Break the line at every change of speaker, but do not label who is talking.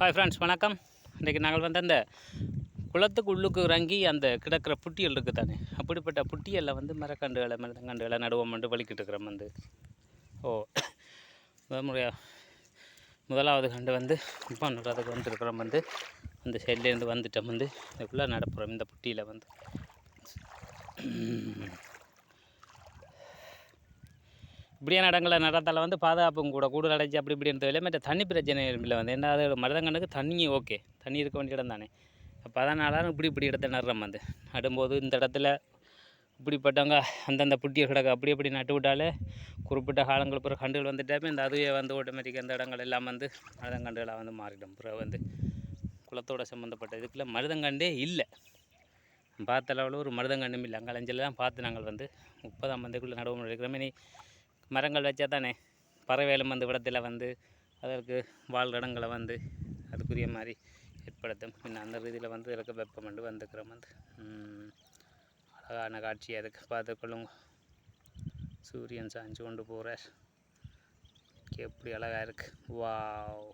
Hi friends வணக்கம். இன்றைக்கி நாங்கள் வந்து அந்த குளத்துக்கு உள்ளுக்கு இறங்கி அந்த கிடக்கிற புட்டியல் இருக்குது தானே? அப்படிப்பட்ட புட்டியலில் வந்து மரக்கண்டுகளை மரத்தங்கண்டுகளை நடுவோம் வந்து வலிக்கிட்டு இருக்கிறோம் வந்து. ஓ முதல் முறையாக முதலாவது கண்டு வந்து இப்போ நடுறதுக்கு வந்துருக்கிறோம் வந்து. அந்த சைட்லேருந்து வந்துட்டோம் வந்து. இதுக்குள்ளே நடப்புகிறோம் இந்த புட்டியில் வந்து. இப்படியான இடங்களில் நடத்தால் வந்து பாதுகாப்பும் கூட கூடு அடைச்சி அப்படி இப்படி இருந்ததில்லை மற்ற தண்ணி பிரச்சனை இல்லை வந்து. என்ன அது மருதங்கண்ணுக்கு தண்ணி ஓகே. தண்ணி இருக்க வேண்டிய இடம் தானே. அப்போ அதனால இப்படி இப்படி இடத்த நடுறோம் வந்து. நடும்போது இந்த இடத்துல இப்படிப்பட்டவங்க அந்தந்த புட்டியை கிடக்கு அப்படி அப்படி நட்டு விட்டாலே குறிப்பிட்ட காலங்கள் பிறகு கண்டுகள் வந்துட்டாமே. இந்த அதுவே வந்து ஆட்டோமேட்டிக்காக அந்த இடங்கள் எல்லாம் வந்து மருதங்கண்டுகளாக வந்து மாறிடும். பிறகு வந்து குளத்தோட சம்மந்தப்பட்ட இதுக்குள்ள மருதங்கண்டே இல்லை. பார்த்த அளவில் ஒரு மருதங்கண்டும் இல்லை. அங்கே தான் பார்த்து நாங்கள் வந்து முப்பதாம் மந்தைக்குள்ளே நடவு இருக்கிறோமே. நீ மரங்கள் வச்சா தானே பறவைகளும் வந்து விடத்தில் வந்து அதற்கு வாழ்கிற இடங்களை வந்து அதுக்குரிய மாதிரி ஏற்படுத்தும். இன்னும் அந்த ரீதியில் வந்து இருக்க வெப்பம் வந்து வந்துக்கிறோம் வந்து. அழகான காட்சி அதுக்கு பார்த்துக்கொள்ளுங்க சூரியன் சாஞ்சு கொண்டு போகிறார் எப்படி அழகாக இருக்குது வாவ்.